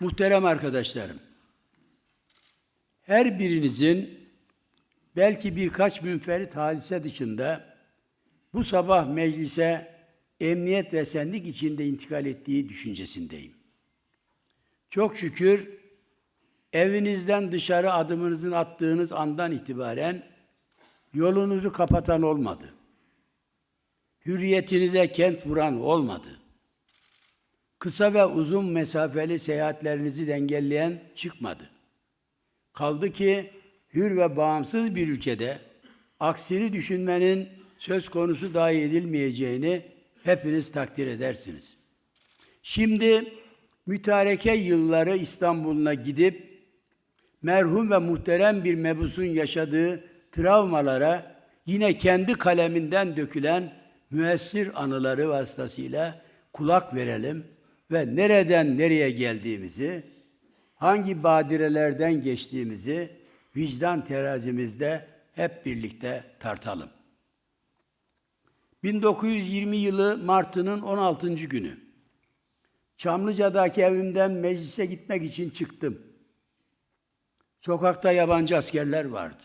Muhterem arkadaşlarım, her birinizin belki birkaç münferit hadise dışında bu sabah meclise emniyet ve senlik içinde intikal ettiği düşüncesindeyim. Çok şükür evinizden dışarı adımınızın attığınız andan itibaren yolunuzu kapatan olmadı. Hürriyetinize kent vuran olmadı. Kısa ve uzun mesafeli seyahatlerinizi de engelleyen çıkmadı. Kaldı ki hür ve bağımsız bir ülkede aksini düşünmenin söz konusu dahi edilmeyeceğini hepiniz takdir edersiniz. Şimdi mütareke yılları İstanbul'una gidip merhum ve muhterem bir mebusun yaşadığı travmalara yine kendi kaleminden dökülen müessir anıları vasıtasıyla kulak verelim ve nereden nereye geldiğimizi, hangi badirelerden geçtiğimizi vicdan terazimizde hep birlikte tartalım. 1920 yılı Mart'ının 16. günü. Çamlıca'daki evimden meclise gitmek için çıktım. Sokakta yabancı askerler vardı.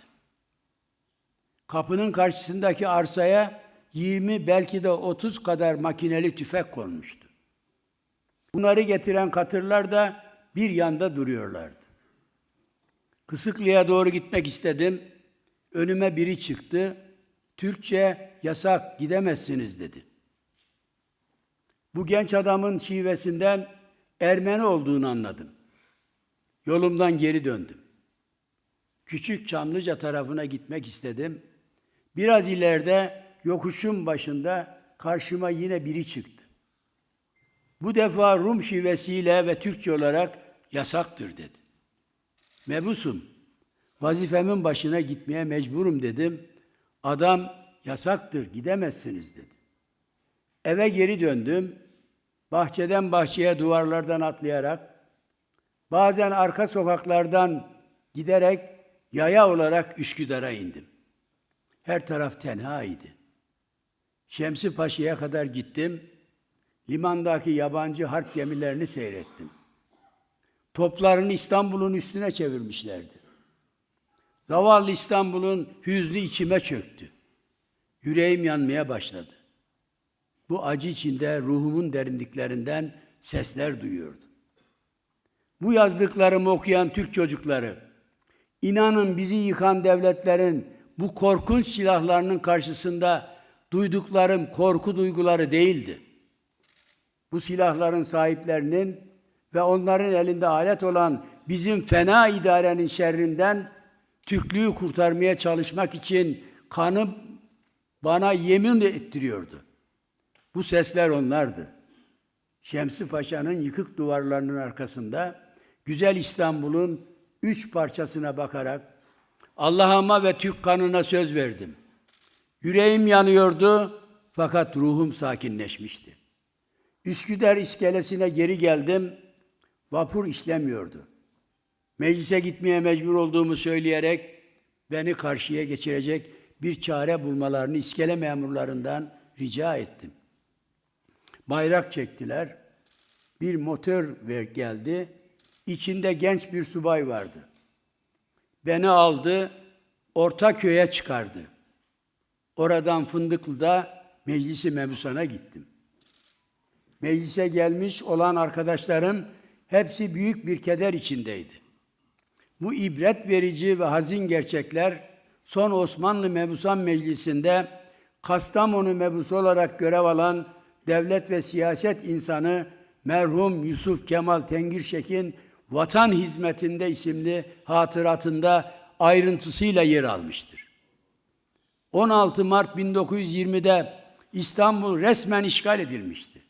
Kapının karşısındaki arsaya 20 belki de 30 kadar makineli tüfek konmuştu. Bunları getiren katırlar da bir yanda duruyorlardı. Kısıklı'ya doğru gitmek istedim. Önüme biri çıktı. Türkçe yasak gidemezsiniz dedi. Bu genç adamın şivesinden Ermeni olduğunu anladım. Yolumdan geri döndüm. Küçük Çamlıca tarafına gitmek istedim. Biraz ileride yokuşun başında karşıma yine biri çıktı. Bu defa Rum şivesiyle ve Türkçe olarak yasaktır dedi. Mebusum, vazifemin başına gitmeye mecburum dedim. Adam yasaktır, gidemezsiniz dedi. Eve geri döndüm. Bahçeden bahçeye duvarlardan atlayarak, bazen arka sokaklardan giderek yaya olarak Üsküdar'a indim. Her taraf tenha idi. Şemsi Paşa'ya kadar gittim. Limandaki yabancı harp gemilerini seyrettim. Toplarını İstanbul'un üstüne çevirmişlerdi. Zavallı İstanbul'un hüznü içime çöktü. Yüreğim yanmaya başladı. Bu acı içinde ruhumun derinliklerinden sesler duyuyordum. Bu yazdıklarımı okuyan Türk çocukları, inanın bizi yıkan devletlerin bu korkunç silahlarının karşısında duyduklarım korku duyguları değildi. Bu silahların sahiplerinin ve onların elinde alet olan bizim fena idarenin şerrinden Türklüğü kurtarmaya çalışmak için kanı bana yemin ettiriyordu. Bu sesler onlardı. Şemsi Paşa'nın yıkık duvarlarının arkasında güzel İstanbul'un üç parçasına bakarak Allah'ıma ve Türk kanına söz verdim. Yüreğim yanıyordu fakat ruhum sakinleşmişti. Üsküdar iskelesine geri geldim. Vapur işlemiyordu. Meclise gitmeye mecbur olduğumu söyleyerek beni karşıya geçirecek bir çare bulmalarını iskele memurlarından rica ettim. Bayrak çektiler. Bir motor ver geldi. İçinde genç bir subay vardı. Beni aldı, Ortaköy'e çıkardı. Oradan Fındıklı'da meclisi mebusana gittim. Meclise gelmiş olan arkadaşlarım hepsi büyük bir keder içindeydi. Bu ibret verici ve hazin gerçekler son Osmanlı Mebusan Meclisi'nde Kastamonu mebusu olarak görev alan devlet ve siyaset insanı merhum Yusuf Kemal Tengirşek'in Vatan Hizmetinde isimli hatıratında ayrıntısıyla yer almıştır. 16 Mart 1920'de İstanbul resmen işgal edilmişti.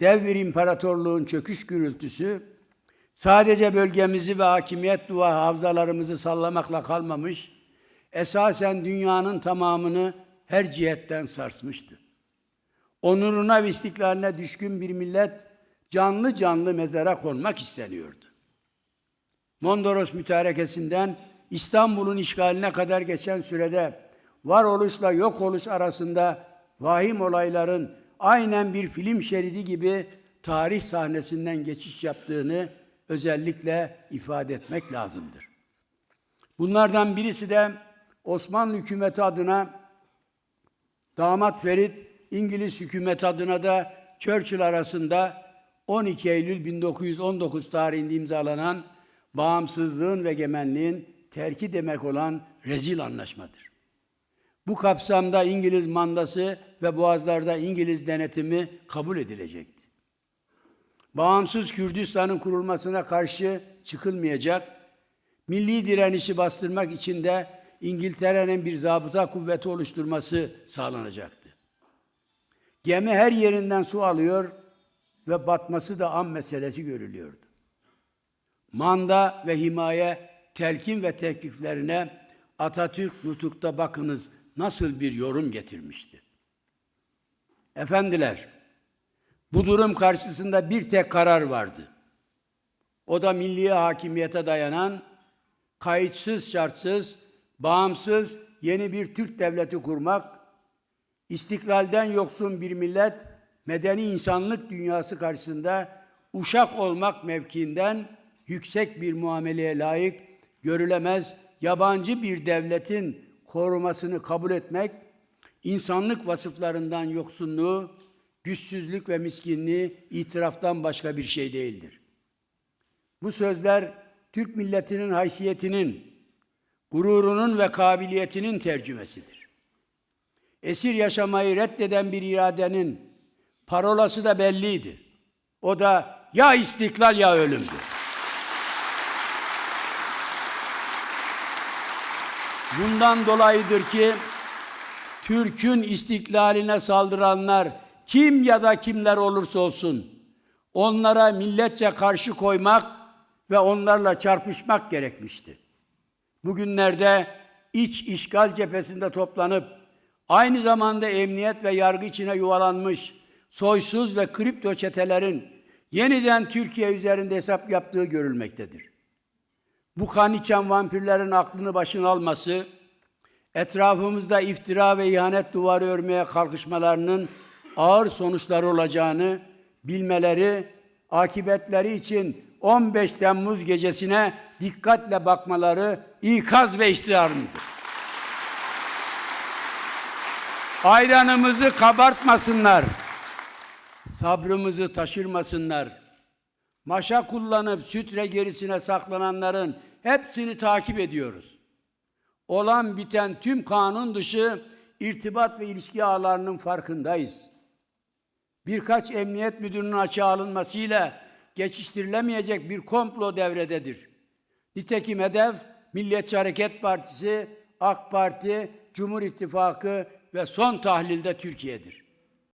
Dev bir imparatorluğun çöküş gürültüsü sadece bölgemizi ve hakimiyet dua havzalarımızı sallamakla kalmamış, esasen dünyanın tamamını her cihetten sarsmıştı. Onuruna ve istiklaline düşkün bir millet canlı canlı mezara konmak isteniyordu. Mondros mütarekesinden İstanbul'un işgaline kadar geçen sürede varoluşla yok oluş arasında vahim olayların aynen bir film şeridi gibi tarih sahnesinden geçiş yaptığını özellikle ifade etmek lazımdır. Bunlardan birisi de Osmanlı hükümeti adına damat Ferit, İngiliz hükümet adına da Churchill arasında 12 Eylül 1919 tarihinde imzalanan bağımsızlığın ve egemenliğin terki demek olan rezil anlaşmadır. Bu kapsamda İngiliz mandası ve boğazlarda İngiliz denetimi kabul edilecekti. Bağımsız Kürdistan'ın kurulmasına karşı çıkılmayacak, milli direnişi bastırmak için de İngiltere'nin bir zabıta kuvveti oluşturması sağlanacaktı. Gemi her yerinden su alıyor ve batması da an meselesi görülüyordu. Manda ve himaye telkin ve tekliflerine Atatürk nutukta bakınız nasıl bir yorum getirmişti. Efendiler, bu durum karşısında bir tek karar vardı. O da milli hakimiyete dayanan, kayıtsız şartsız, bağımsız yeni bir Türk devleti kurmak, istiklalden yoksun bir millet, medeni insanlık dünyası karşısında uşak olmak mevkiinden yüksek bir muameleye layık, görülemez yabancı bir devletin korumasını kabul etmek, insanlık vasıflarından yoksunluğu, güçsüzlük ve miskinliği itiraftan başka bir şey değildir. Bu sözler Türk milletinin haysiyetinin, gururunun ve kabiliyetinin tercümesidir. Esir yaşamayı reddeden bir iradenin parolası da belliydi. O da ya istiklal ya ölümdür. Bundan dolayıdır ki Türk'ün istiklaline saldıranlar kim ya da kimler olursa olsun onlara milletçe karşı koymak ve onlarla çarpışmak gerekmişti. Bugünlerde iç işgal cephesinde toplanıp aynı zamanda emniyet ve yargı içine yuvalanmış soysuz ve kripto çetelerin yeniden Türkiye üzerinde hesap yaptığı görülmektedir. Bu kan içen vampirlerin aklını başına alması, etrafımızda iftira ve ihanet duvarı örmeye kalkışmalarının ağır sonuçları olacağını bilmeleri, akibetleri için 15 Temmuz gecesine dikkatle bakmaları ikaz ve ihtidarımdır. Ayranımızı kabartmasınlar. Sabrımızı taşırmasınlar. Maşa kullanıp sütre gerisine saklananların hepsini takip ediyoruz. Olan biten tüm kanun dışı irtibat ve ilişki ağlarının farkındayız. Birkaç emniyet müdürünün açığa alınmasıyla geçiştirilemeyecek bir komplo devrededir. Nitekim hedef Milliyetçi Hareket Partisi, AK Parti, Cumhur İttifakı ve son tahlilde Türkiye'dir.